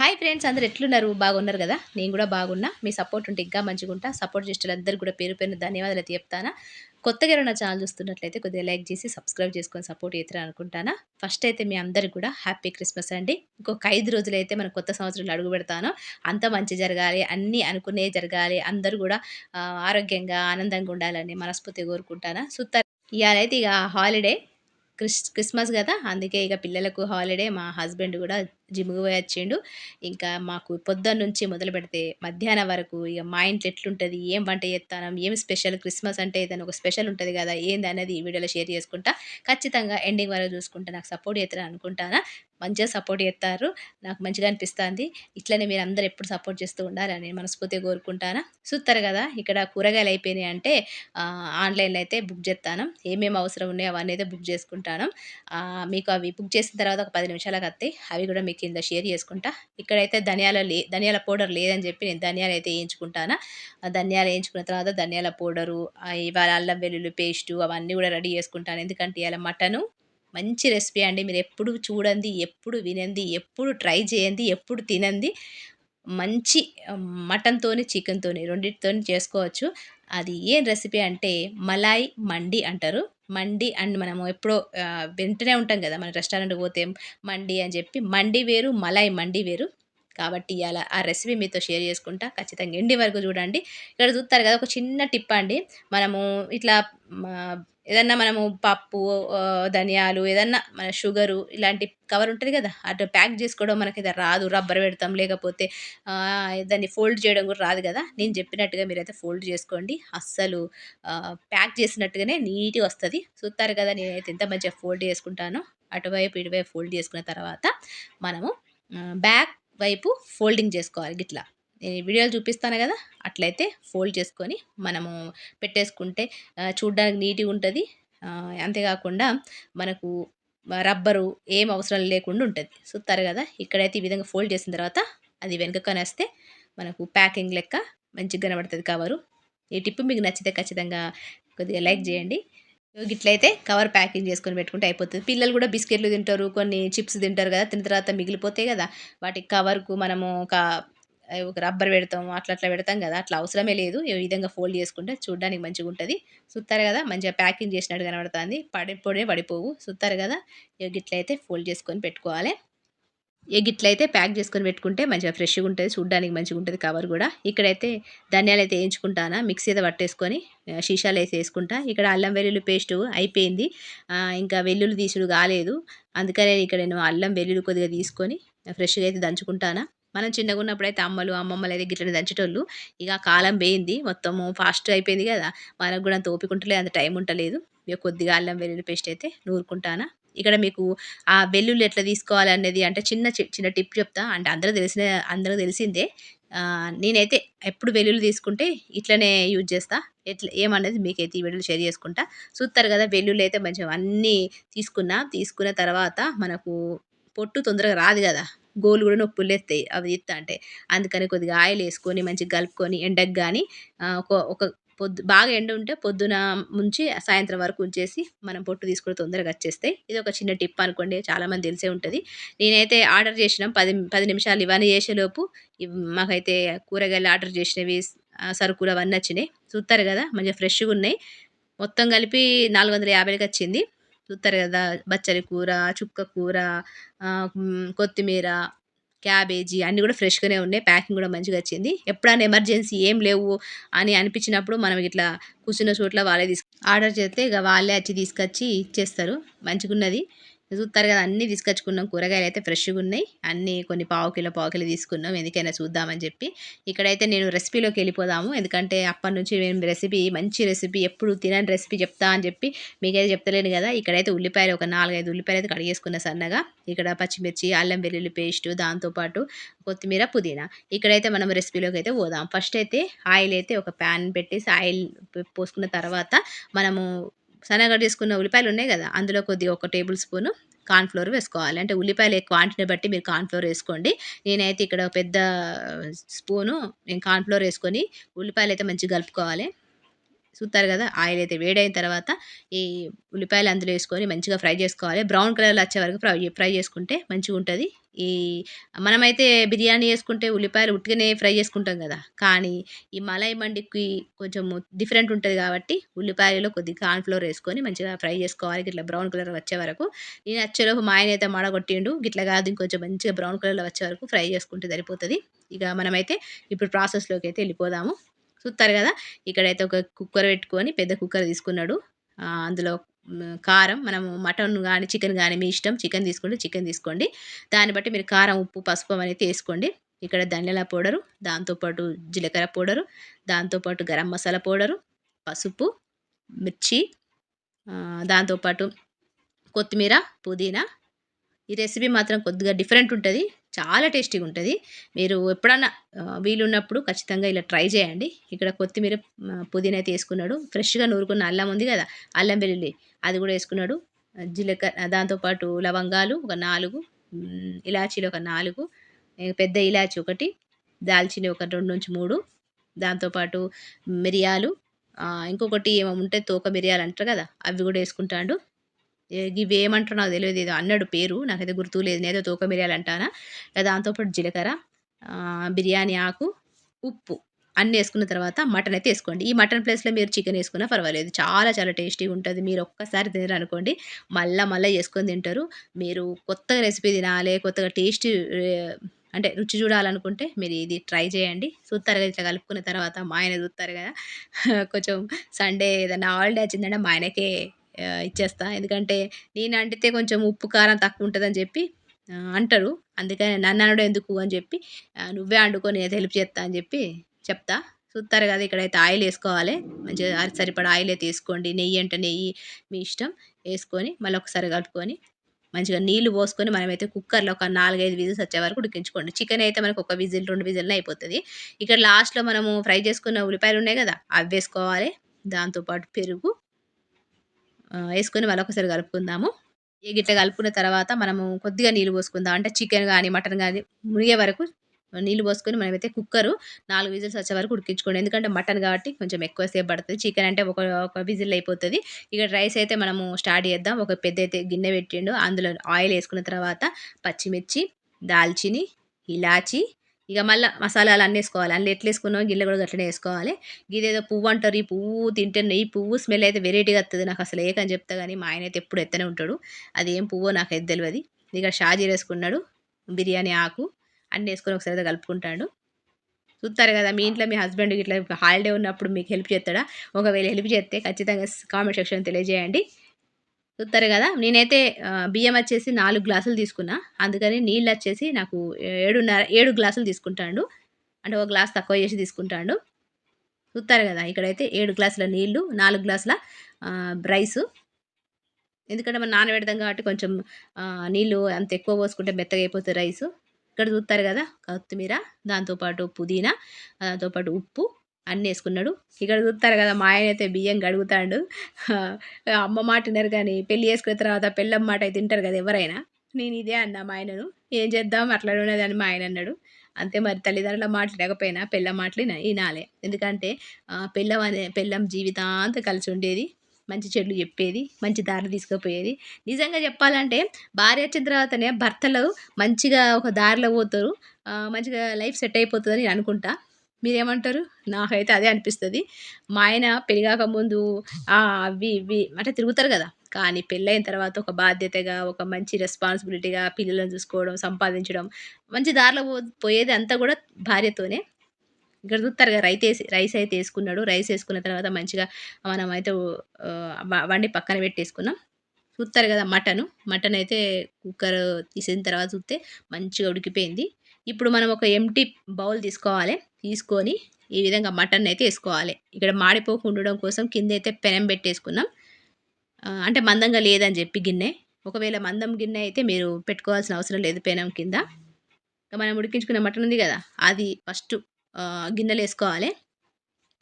Hi friends అందరు ఎట్లున్నారు? బాగున్నారు కదా? నేను కూడా బాగున్నా. మీ సపోర్ట్ ఉంటే ఇంకా మంచిగా ఉంటా సపోర్ట్ చేసేటందరూ కూడా పేరు పేరు ధన్యవాదాలు అయితే చెప్తానా? కొత్తగా నా ఛానల్ చూస్తున్నట్లయితే కొద్దిగా లైక్ చేసి సబ్స్క్రైబ్ చేసుకొని సపోర్ట్ అవుతారా అనుకుంటానా? ఫస్ట్ అయితే మీ అందరికి కూడా హ్యాపీ క్రిస్మస్ అండి. ఇంకొక ఐదు రోజులు అయితే మన కొత్త సంవత్సరంలో అడుగు పెడతాను. అంత మంచి జరగాలి అన్నీ అనుకునే జరగాలి. అందరూ కూడా ఆరోగ్యంగా ఆనందంగా ఉండాలని మనస్ఫూర్తిగా కోరుకుంటానా? సుత్త ఇవాళైతే అయితే ఇక హాలిడే క్రిస్ క్రిస్మస్ కదా? అందుకే ఇక పిల్లలకు హాలిడే. మా హస్బెండ్ కూడా జిమ్కి పోయి వచ్చిండు. ఇంకా మాకు పొద్దున్న నుంచి మొదలు పెడితే మధ్యాహ్నం వరకు ఇక మా ఇంట్లో ఎట్లుంటుంది ఏం వంట చేస్తాను ఏం స్పెషల్ క్రిస్మస్ అంటే ఏదైనా ఒక స్పెషల్ ఉంటుంది కదా ఏంది అనేది ఈ వీడియోలో షేర్ చేసుకుంటా. ఖచ్చితంగా ఎండింగ్ వరకు చూసుకుంటా నాకు సపోర్ట్ చేస్తారని అనుకుంటానా. మంచిగా సపోర్ట్ చేస్తారు నాకు మంచిగా అనిపిస్తుంది. ఇట్లనే మీరు అందరు ఎప్పుడు సపోర్ట్ చేస్తూ ఉండాలని మనస్ఫూర్తిగా కోరుకుంటాను. చూస్తారు కదా ఇక్కడ కూరగాయలు అయిపోయినాయి అంటే ఆన్లైన్లో అయితే బుక్ చేస్తాను. ఏమేమి అవసరం ఉన్నాయో అవన్నీ అయితే బుక్ చేసుకుంటాను. మీకు అవి బుక్ చేసిన తర్వాత ఒక పది నిమిషాలకు వస్తాయి. అవి కూడా మీకు కింద షేర్ చేసుకుంటా. ఇక్కడైతే ధనియాల లే ధనియాల పౌడర్ లేదని చెప్పి నేను ధనియాలు అయితే వేయించుకుంటాను. ఆ ధనియాలు వేయించుకున్న తర్వాత ధనియాల పౌడరు ఇవాళ అల్లం వెల్లుల్లి పేస్టు అవన్నీ కూడా రెడీ చేసుకుంటాను. ఎందుకంటే ఇవాళ మటను మంచి రెసిపీ అండి. మీరు ఎప్పుడు చూడండి ఎప్పుడు వినండి ఎప్పుడు ట్రై చేయండి ఎప్పుడు తినండి. మంచి మటన్తోని చికెన్తోని రెండింటితో చేసుకోవచ్చు. అది ఏం రెసిపీ అంటే మలాయ్ మండి అంటారు. మండి అండ్ మనము ఎప్పుడో వింటూనే ఉంటాం కదా మన రెస్టారెంట్కి పోతే మండి అని చెప్పి మండి వేరు మలాయ్ మండి వేరు. కాబట్టి ఇవాళ ఆ రెసిపీ మీతో షేర్ చేసుకుంటా. ఖచ్చితంగా ఎండి వరకు చూడండి. ఇక్కడ చూస్తారు కదా ఒక చిన్న టిప్ అండి. మనము ఇట్లా ఏదన్నా మనము పప్పు ధనియాలు ఏదన్నా మన షుగరు ఇలాంటి కవర్ ఉంటుంది కదా అటు ప్యాక్ చేసుకోవడం మనకి రాదు. రబ్బర్ పెడతాం లేకపోతే దాన్ని ఫోల్డ్ చేయడం కూడా రాదు కదా. నేను చెప్పినట్టుగా మీరైతే ఫోల్డ్ చేసుకోండి. అస్సలు ప్యాక్ చేసినట్టుగానే నీట్గా వస్తుంది. చూస్తారు కదా నేనైతే ఎంత మంచిగా ఫోల్డ్ చేసుకుంటానో అటువైపు ఇటువైపు ఫోల్డ్ చేసుకున్న తర్వాత మనము బ్యాక్ వైపు ఫోల్డింగ్ చేసుకోవాలి గిట్లా. నేను వీడియోలు చూపిస్తాను కదా అట్లయితే ఫోల్డ్ చేసుకొని మనము పెట్టేసుకుంటే చూడడానికి నీట్గా ఉంటుంది. అంతేకాకుండా మనకు రబ్బరు ఏం అవసరం లేకుండా ఉంటుంది. చూస్తారు కదా ఇక్కడైతే ఈ విధంగా ఫోల్డ్ చేసిన తర్వాత అది వెనుక కనేస్తే మనకు ప్యాకింగ్ లెక్క మంచిగా కనబడుతుంది కవరు. ఈ టిప్ మీకు నచ్చితే ఖచ్చితంగా కొద్దిగా లైక్ చేయండి. ఇట్లయితే కవర్ ప్యాకింగ్ చేసుకొని పెట్టుకుంటే అయిపోతుంది. పిల్లలు కూడా బిస్కెట్లు తింటారు కొన్ని చిప్స్ తింటారు కదా తిన్న తర్వాత మిగిలిపోతాయి కదా. వాటి కవర్కు మనము ఒక ఒక రబ్బర్ పెడతాం అట్లా అట్లా పెడతాం కదా. అట్లా అవసరమే లేదు. ఈ విధంగా ఫోల్డ్ చేసుకుంటే చూడడానికి మంచిగా ఉంటుంది. సుత్తారు కదా మంచిగా ప్యాకింగ్ చేసినట్టు కనబడుతుంది. పడిపోడే పడిపోవు. సుత్తారు కదా ఇట్లయితే ఫోల్డ్ చేసుకొని పెట్టుకోవాలి. ఎగ్ ఇట్లయితే ప్యాక్ చేసుకొని పెట్టుకుంటే మంచిగా ఫ్రెష్గా ఉంటుంది చూడడానికి మంచిగా ఉంటుంది కవర్ కూడా. ఇక్కడైతే ధనియాలు అయితే వేయించుకుంటానా మిక్సీ అయితే పట్టేసుకొని షీషాలు వేసి వేసుకుంటా. ఇక్కడ అల్లం వెల్లుల్లి పేస్ట్ అయిపోయింది. ఇంకా వెల్లుల్లి తీసుడు కాలేదు. అందుకనే ఇక్కడ నేను అల్లం వెల్లుల్లి కొద్దిగా తీసుకొని ఫ్రెష్గా అయితే దంచుకుంటానా. మనం చిన్నగా ఉన్నప్పుడు అయితే అమ్మలు అమ్మమ్మలు అయితే గిట్లని దంచేటోళ్ళు. ఇక కాలం పోయింది మొత్తము ఫాస్ట్ అయిపోయింది కదా. మనకు కూడా అంత ఓపిక ఉంటలేదు అంత టైం ఉంటలేదు. ఇక కొద్దిగా అల్లం వెల్లుల్లి పేస్ట్ అయితే నూరుకుంటానా. ఇక్కడ మీకు ఆ వెల్లుల్లి ఎట్లా తీసుకోవాలి అనేది అంటే చిన్న చిన్న టిప్ చెప్తా. అంటే అందరూ తెలిసిన అందరూ తెలిసిందే. నేనైతే ఎప్పుడు వెల్లుల్లి తీసుకుంటే ఇట్లనే యూజ్ చేస్తా. ఎట్లా ఏమన్నది మీకైతే ఈ వెల్లుల్లి షేర్ చేసుకుంటా. చూస్తారు కదా వెల్లుల్లి అయితే మంచిగా అన్నీ తీసుకున్నా తీసుకున్న తర్వాత మనకు పొట్టు తొందరగా రాదు కదా. గోలు కూడా నొప్పులు వేస్తాయి అవి ఇస్తా అంటే. అందుకని కొద్దిగా ఆయిల్ వేసుకొని మంచిగా కలుపుకొని ఎండకు కానీ ఒక ఒక పొద్దు బాగా ఎండ ఉంటే పొద్దున ముంచి సాయంత్రం వరకు ఉంచేసి మనం పొట్టు తీసుకుని తొందరగా వచ్చేస్తాయి ఇది ఒక చిన్న టిప్ అనుకోండి చాలామంది తెలిసే ఉంటుంది. నేనైతే ఆర్డర్ చేసిన పది పది నిమిషాలు ఇవన్నీ చేసేలోపు మాకైతే కూరగాయలు ఆర్డర్ చేసినవి సరుకులు అవన్నీ వచ్చినాయి. చూస్తారు కదా మంచిగా ఫ్రెష్గా ఉన్నాయి. మొత్తం కలిపి నాలుగు వందల యాభైకి వచ్చింది. చూస్తారు కదా బచ్చలి కూర చుక్క కూర కొత్తిమీర క్యాబేజీ అన్నీ కూడా ఫ్రెష్గానే ఉన్నాయి. ప్యాకింగ్ కూడా మంచిగా వచ్చింది. ఎప్పుడైనా ఎమర్జెన్సీ ఏం లేవు అని అనిపించినప్పుడు మనం ఇట్లా కూర్చున్న చోట్ల వాళ్ళే తీసుకు ఆర్డర్ చేస్తే ఇక వాళ్ళే వచ్చి తీసుకొచ్చి ఇచ్చేస్తారు. మంచిగా ఉన్నది చూస్తారు కదా అన్నీ తీసుకొచ్చుకున్నాం. కూరగాయలు అయితే ఫ్రెష్గా ఉన్నాయి అన్నీ కొన్ని పావు కిలో పావు కిలో తీసుకున్నాం. ఎందుకైనా చూద్దామని చెప్పి. ఇక్కడైతే నేను రెసిపీలోకి వెళ్ళిపోదాము. ఎందుకంటే అప్పటి నుంచి మేము రెసిపీ మంచి రెసిపీ ఎప్పుడు తినని రెసిపీ చెప్తా అని చెప్పి మీకైతే చెప్తలేను కదా. ఇక్కడైతే ఉల్లిపాయలు ఒక నాలుగైదు ఉల్లిపాయలు అయితే కడిగేసుకున్న సన్నగా ఇక్కడ పచ్చిమిర్చి అల్లం వెల్లుల్లి పేస్ట్ దాంతోపాటు కొత్తిమీర పుదీనా. ఇక్కడైతే మనం రెసిపీలోకి అయితే పోదాం. ఫస్ట్ అయితే ఆయిల్ అయితే ఒక ప్యాన్ పెట్టేసి ఆయిల్ పోసుకున్న తర్వాత మనము సన్నగా తీసుకున్న ఉల్లిపాయలు ఉన్నాయి కదా అందులో కొద్దిగా ఒక టేబుల్ స్పూను కార్న్ఫ్లోర్ వేసుకోవాలి. అంటే ఉల్లిపాయలు క్వాంటిటీని బట్టి మీరు కార్న్ఫ్లోర్ వేసుకోండి. నేనైతే ఇక్కడ పెద్ద స్పూను నేను కార్న్ఫ్లోర్ వేసుకొని ఉల్లిపాయలు అయితే మంచిగా కలుపుకోవాలి. చూస్తారు కదా ఆయిల్ అయితే వేడైన తర్వాత ఈ ఉల్లిపాయలు అందులో వేసుకొని మంచిగా ఫ్రై చేసుకోవాలి. బ్రౌన్ కలర్లో వచ్చే వరకు ఫ్రై ఫ్రై చేసుకుంటే మంచిగా ఉంటుంది. ఈ మనమైతే బిర్యానీ చేసుకుంటే ఉల్లిపాయలు ఉట్టిగానే ఫ్రై చేసుకుంటాం కదా కానీ ఈ మలై మండికి కొంచెం డిఫరెంట్ ఉంటుంది కాబట్టి ఉల్లిపాయలలో కొద్దిగా కార్న్ఫ్లోర్ వేసుకొని మంచిగా ఫ్రై చేసుకోవాలి. ఇట్లా బ్రౌన్ కలర్ వచ్చే వరకు నేను వచ్చేలోపు మా ఆయన అయితే మడగొట్టిండు. ఇట్లా కాదు ఇంకొంచెం మంచిగా బ్రౌన్ కలర్లో వచ్చే వరకు ఫ్రై చేసుకుంటే సరిపోతుంది. ఇక మనమైతే ఇప్పుడు ప్రాసెస్లోకి అయితే వెళ్ళిపోదాము. చూస్తారు కదా? ఇక్కడైతే ఒక కుక్కర్ పెట్టుకొని పెద్ద కుక్కర్ తీసుకున్నాడు. అందులో కారం మనము మటన్ కానీ చికెన్ కానీ మీ ఇష్టం చికెన్ తీసుకుంటే చికెన్ తీసుకోండి. దాన్ని బట్టి మీరు కారం ఉప్పు పసుపు అనేది వేసుకోండి ఇక్కడ ధనియాల పౌడరు దాంతోపాటు జీలకర్ర పౌడరు దాంతోపాటు గరం మసాలా పౌడరు పసుపు మిర్చి దాంతోపాటు కొత్తిమీర పుదీనా. ఈ రెసిపీ మాత్రం కొద్దిగా డిఫరెంట్ ఉంటుంది. చాలా టేస్టీగా ఉంటుంది. మీరు ఎప్పుడన్నా వీలున్నప్పుడు ఖచ్చితంగా ఇలా ట్రై చేయండి. ఇక్కడ కొత్తిమీర పుదీనా అయితే వేసుకున్నాడు. ఫ్రెష్గా నూరుకున్న అల్లం ఉంది కదా అల్లం వెల్లుల్లి అది కూడా వేసుకున్నాడు. జీలకర్ర దాంతోపాటు లవంగాలు ఒక నాలుగు ఇలాచీలు ఒక నాలుగు పెద్ద ఇలాచి ఒకటి దాల్చిని ఒక రెండు నుంచి మూడు దాంతోపాటు మిరియాలు ఇంకొకటి ఏమో ఉంటే తోక మిరియాలు అంటారు కదా అవి కూడా వేసుకుంటాడు. ఇవి ఏమంటారో నాకు తెలియదు. ఏదో అన్నాడు పేరు నాకైతే గుర్తు లేదు. నేదో తోక మిరియాలు అంటానా? దాంతోపాటు జీలకర్ర బిర్యానీ ఆకు ఉప్పు అన్నీ వేసుకున్న తర్వాత మటన్ అయితే వేసుకోండి. ఈ మటన్ ప్లేస్లో మీరు చికెన్ వేసుకున్నా పర్వాలేదు. చాలా చాలా టేస్టీగా ఉంటుంది. మీరు ఒక్కసారి తినరు అనుకోండి మళ్ళీ మళ్ళీ చేసుకొని తింటారు. మీరు కొత్తగా రెసిపీ తినాలి కొత్తగా టేస్ట్ అంటే రుచి చూడాలనుకుంటే మీరు ఇది ట్రై చేయండి. చూస్తారు కదా ఇట్లా కలుపుకున్న తర్వాత మా ఆయన చూస్తారు కదా. కొంచెం సండే ఏదైనా హాలిడే వచ్చిందంటే మా ఆయనకే ఇచ్చేస్తా. ఎందుకంటే నేను అంటితే కొంచెం ఉప్పు కారం తక్కువ ఉంటుందని చెప్పి అంటారు. అందుకని నన్ను అనడం ఎందుకు అని చెప్పి నువ్వే వండుకొని హెల్ప్ చేస్తా అని చెప్పి చెప్తా. చూస్తారు కదా ఇక్కడైతే ఆయిల్ వేసుకోవాలి. మంచిగా సరిపడా ఆయిలే తీసుకోండి. నెయ్యి అంటే నెయ్యి మీ ఇష్టం. వేసుకొని మళ్ళీ ఒకసారి కలుపుకొని మంచిగా నీళ్ళు పోసుకొని మనమైతే కుక్కర్లో ఒక నాలుగైదు విజిల్స్ వచ్చే వరకు ఉడికించుకోండి. చికెన్ అయితే మనకు ఒక విజిల్ రెండు విజిల్ని అయిపోతుంది. ఇక్కడ లాస్ట్లో మనము ఫ్రై చేసుకున్న ఉల్లిపాయలు ఉన్నాయి కదా అవి వేసుకోవాలి. దాంతోపాటు పెరుగు వేసుకొని మరొకసారి కలుపుకుందాము. ఇట్లా కలుపుకున్న తర్వాత మనము కొద్దిగా నీళ్ళు పోసుకుందాం. అంటే చికెన్ కానీ మటన్ కానీ మునిగే వరకు నీళ్ళు పోసుకొని మనమైతే కుక్కరు నాలుగు విజిల్స్ వచ్చే వరకు ఉడికించుకోండి. ఎందుకంటే మటన్ కాబట్టి కొంచెం ఎక్కువసేపు పడుతుంది. చికెన్ అంటే ఒక ఒక విజిల్ అయిపోతుంది. ఇక రైస్ అయితే మనము స్టార్ట్ చేద్దాం. ఒక పెద్ద అయితే గిన్నె పెట్టిండు. అందులో ఆయిల్ వేసుకున్న తర్వాత పచ్చిమిర్చి దాల్చిని ఇలాచి ఇక మళ్ళీ మసాలాలు అన్నీ వేసుకోవాలి. అన్నీ ఎట్లా వేసుకున్నావు గిన్నె కూడా అట్లనే వేసుకోవాలి. ఇదేదో పువ్వు అంటారు. ఈ పువ్వు తింటే ఈ పువ్వు స్మెల్ అయితే వెరైటీగా వస్తుంది నాకు అసలు ఏకని చెప్తా కానీ మా ఆయన అయితే ఎప్పుడు ఎత్తనే ఉంటాడు. అది ఏం పువ్వో నాకు అయితే తెలియదు ఇక షాజీర్ వేసుకున్నాడు. బిర్యానీ ఆకు అన్నీ వేసుకొని ఒకసారి కలుపుకుంటాడు. చూస్తారు కదా మీ ఇంట్లో మీ హస్బెండ్ ఇట్లా హాలిడే ఉన్నప్పుడు మీకు హెల్ప్ చేస్తాడా? ఒకవేళ హెల్ప్ చేస్తే ఖచ్చితంగా కామెంట్ సెక్షన్ తెలియజేయండి. చూస్తారు కదా? నేనైతే బియ్యం వచ్చేసి నాలుగు గ్లాసులు తీసుకున్నా. అందుకని నీళ్ళు వచ్చేసి నాకు ఏడున్నర ఏడు గ్లాసులు తీసుకుంటాడు. అంటే ఒక గ్లాస్ తక్కువ చేసి తీసుకుంటాడు. చూస్తారు కదా? ఇక్కడైతే ఏడు గ్లాసుల నీళ్ళు నాలుగు గ్లాసుల రైసు. ఎందుకంటే మనం నానబెడతాం కాబట్టి కొంచెం నీళ్ళు అంత ఎక్కువ పోసుకుంటే మెత్తగా అయిపోతుంది రైసు. ఇక్కడ చూస్తారు కదా? కొత్తిమీర దాంతోపాటు పుదీనా దాంతోపాటు ఉప్పు. అన్నీ వేసుకున్నాడు ఇక్కడ చూస్తారు కదా మా ఆయన అయితే బియ్యం గడుగుతాడు. అమ్మ మాట తినరు కానీ పెళ్ళి చేసుకున్న తర్వాత పెళ్ళమ్మ మాట అయితే తింటారు కదా ఎవరైనా. నేను ఇదే అన్నా మా ఆయనను. ఏం చేద్దాం? అట్లా ఉన్నది అని మా ఆయన అన్నాడు. అంతే మరి తల్లిదండ్రుల మాటలు లేకపోయినా పెళ్ళ మాటలు వినాలే. ఎందుకంటే పెళ్ళం అనే పెళ్ళం జీవితాంతం కలిసి ఉండేది. మంచి చెడులు చెప్పేది మంచి దారి తీసుకుపోయేది. నిజంగా చెప్పాలంటే భార్య వచ్చిన తర్వాతనే భర్తలు మంచిగా ఒక దారిలో పోతారు. మంచిగా లైఫ్ సెట్ అయిపోతుందని నేను అనుకుంటా. మీరేమంటారు? నాకైతే అదే అనిపిస్తుంది. మా ఆయన పెరిగాక ముందు అవి ఇవి అంటే తిరుగుతారు కదా. కానీ పెళ్ళైన తర్వాత ఒక బాధ్యతగా ఒక మంచి రెస్పాన్సిబిలిటీగా పిల్లలను చూసుకోవడం సంపాదించడం మంచి దారిలో పోయేది అంతా కూడా భార్యతోనే. ఇక్కడ చూస్తారు కదా రైస్ వేసి రైస్ అయితే వేసుకున్నాడు. రైస్ వేసుకున్న తర్వాత మంచిగా మనం అయితే వండి పక్కన పెట్టేసుకున్నాం. చూస్తారు కదా మటన్. మటన్ అయితే కుక్కర్ తీసిన తర్వాత చూస్తే మంచిగా ఉడికిపోయింది. ఇప్పుడు మనం ఒక ఎంటీ బౌల్ తీసుకోవాలి. తీసుకొని ఈ విధంగా మటన్ అయితే వేసుకోవాలి. ఇక్కడ మాడిపోకుండా ఉండడం కోసం కింద అయితే పెనం పెట్టేసుకున్నాం. అంటే మందంగా లేదని చెప్పి గిన్నె. ఒకవేళ మందం గిన్నె అయితే మీరు పెట్టుకోవాల్సిన అవసరం లేదు పెనం కింద. మనం ఉడికించుకున్న మటన్ ఉంది కదా అది ఫస్ట్ గిన్నెలు వేసుకోవాలి.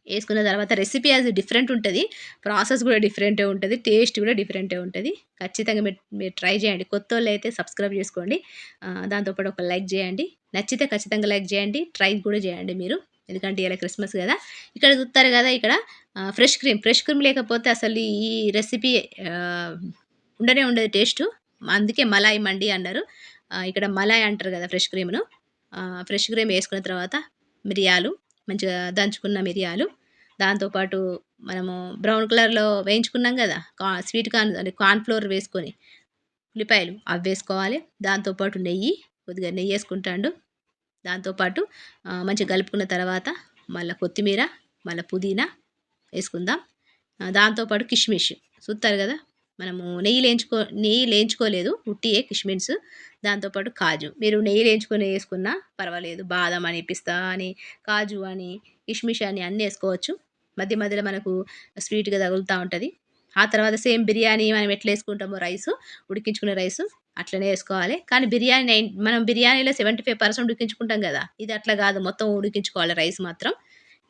వేసుకున్న తర్వాత రెసిపీ అది డిఫరెంట్ ఉంటుంది. ప్రాసెస్ కూడా డిఫరెంటే ఉంటుంది. టేస్ట్ కూడా డిఫరెంటే ఉంటుంది. ఖచ్చితంగా మీరు మీరు ట్రై చేయండి. కొత్త వాళ్ళు అయితే సబ్స్క్రైబ్ చేసుకోండి. దాంతోపాటు ఒక లైక్ చేయండి. నచ్చితే ఖచ్చితంగా లైక్ చేయండి ట్రై కూడా చేయండి మీరు. ఎందుకంటే ఇలా క్రిస్మస్ కదా. ఇక్కడ చూస్తారు కదా ఇక్కడ ఫ్రెష్ క్రీమ్. ఫ్రెష్ క్రీమ్ లేకపోతే అసలు ఈ రెసిపీ ఉండనే ఉండదు టేస్ట్. అందుకే మలాయి మండి అన్నారు. ఇక్కడ మలాయి అంటారు కదా ఫ్రెష్ క్రీమ్ను. ఫ్రెష్ క్రీమ్ వేసుకున్న తర్వాత మిరియాలు మంచిగా దంచుకున్న మిరియాలు. దాంతోపాటు మనము బ్రౌన్ కలర్లో వేయించుకున్నాం కదా కా స్వీట్ కార్న్ అంటే కార్న్ఫ్లోర్ వేసుకొని ఉల్లిపాయలు అవి వేసుకోవాలి. దాంతోపాటు నెయ్యి కొద్దిగా నెయ్యి వేసుకుంటాడు. దాంతోపాటు మంచిగా కలుపుకున్న తర్వాత మళ్ళీ కొత్తిమీర మళ్ళీ పుదీనా వేసుకుందాం. దాంతోపాటు కిష్మిష్ చూస్తారు కదా? మనము నెయ్యి లేంచుకో నెయ్యి లేంచుకోలేదు ఉట్టియే కిష్మిన్స్ దాంతోపాటు కాజు. మీరు నెయ్యి లేంచుకొని వేసుకున్నా పర్వాలేదు బాదం అని పిస్తా అని కాజు అని కిష్మిష్ అని అన్నీ వేసుకోవచ్చు. మధ్య మధ్యలో మనకు స్వీట్గా తగులుతూ ఉంటుంది. ఆ తర్వాత సేమ్ బిర్యానీ మనం ఎట్లా వేసుకుంటామో రైస్ ఉడికించుకునే రైస్ అట్లనే వేసుకోవాలి. కానీ బిర్యానీ నైన్ మనం బిర్యానీలో సెవెంటీ ఫైవ్ పర్సెంట్ ఉడికించుకుంటాం కదా ఇది అట్లా కాదు. మొత్తం ఉడికించుకోవాలి రైస్ మాత్రం.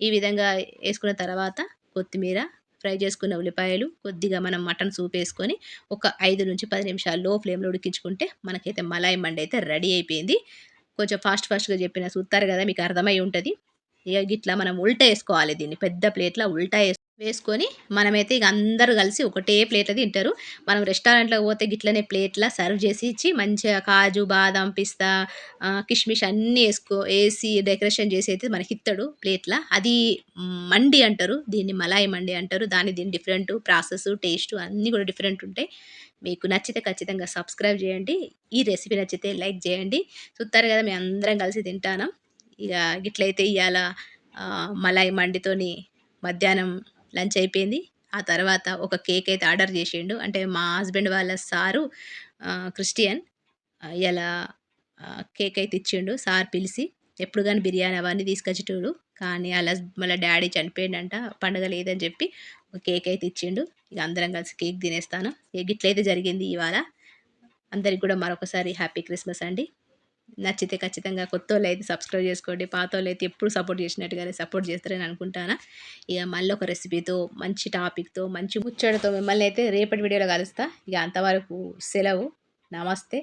ఈ విధంగా వేసుకున్న తర్వాత కొత్తిమీర ఫ్రై చేసుకున్న ఉల్లిపాయలు కొద్దిగా మనం మటన్ సూప్ వేసుకొని ఒక ఐదు నుంచి పది నిమిషాలు లో ఫ్లేమ్లో ఉడికించుకుంటే మనకైతే మలాయి మండి అయితే రెడీ అయిపోయింది. కొంచెం ఫాస్ట్ ఫాస్ట్గా చెప్పిన చూస్తారు కదా మీకు అర్థమై ఉంటుంది. ఇక గిట్లా మనం ఉల్టా వేసుకోవాలి దీన్ని. పెద్ద ప్లేట్లో ఉల్టా వేసుకొని మనమైతే ఇక అందరూ కలిసి ఒకటే ప్లేట్లో తింటారు. మనం రెస్టారెంట్లో పోతే గిట్లనే ప్లేట్లో సర్వ్ చేసి ఇచ్చి మంచిగా కాజు బాదం పిస్తా కిష్మిష్ అన్నీ వేసుకో వేసి డెకరేషన్ చేసి అయితే మనకి ఇస్తాడు ప్లేట్లో. అది మండి అంటారు దీన్ని మలాయి మండి అంటారు. దాని దీని డిఫరెంట్ ప్రాసెస్ టేస్ట్ అన్నీ కూడా డిఫరెంట్ ఉంటాయి. మీకు నచ్చితే ఖచ్చితంగా సబ్స్క్రైబ్ చేయండి. ఈ రెసిపీ నచ్చితే లైక్ చేయండి. చూస్తారు కదా మేము అందరం కలిసి తింటాను. ఇక గిట్లయితే ఇవాళ మలాయి మండితోని మధ్యాహ్నం లంచ్ అయిపోయింది. ఆ తర్వాత ఒక కేక్ అయితే ఆర్డర్ చేసిండు. అంటే మా హస్బెండ్ వాళ్ళ సారు క్రిస్టియన్. ఇలా కేక్ అయితే ఇచ్చిండు. సార్ పిలిచి ఎప్పుడు కానీ బిర్యానీ అవన్నీ తీసుకొచ్చేటోడు కానీ అలా మళ్ళీ డాడీ చనిపోయిండంట పండగ లేదని చెప్పి ఒక కేక్ అయితే ఇచ్చిండు. ఇక అందరం కలిసి కేక్ తినేస్తాను. ఇట్లయితే జరిగింది ఇవాళ. అందరికి కూడా మరొకసారి హ్యాపీ క్రిస్మస్ అండి. నచ్చితే ఖచ్చితంగా కొత్త వాళ్ళు అయితే సబ్స్క్రైబ్ చేసుకోండి పాత వాళ్ళు అయితే ఎప్పుడు సపోర్ట్ చేసినట్టుగానే సపోర్ట్ చేస్తారని అనుకుంటాను. ఇక మళ్ళీ ఒక రెసిపీతో మంచి టాపిక్తో మంచి ముచ్చటతో మిమ్మల్ని అయితే రేపటి వీడియోలో కలుస్తా. ఇక అంతవరకు సెలవు. నమస్తే.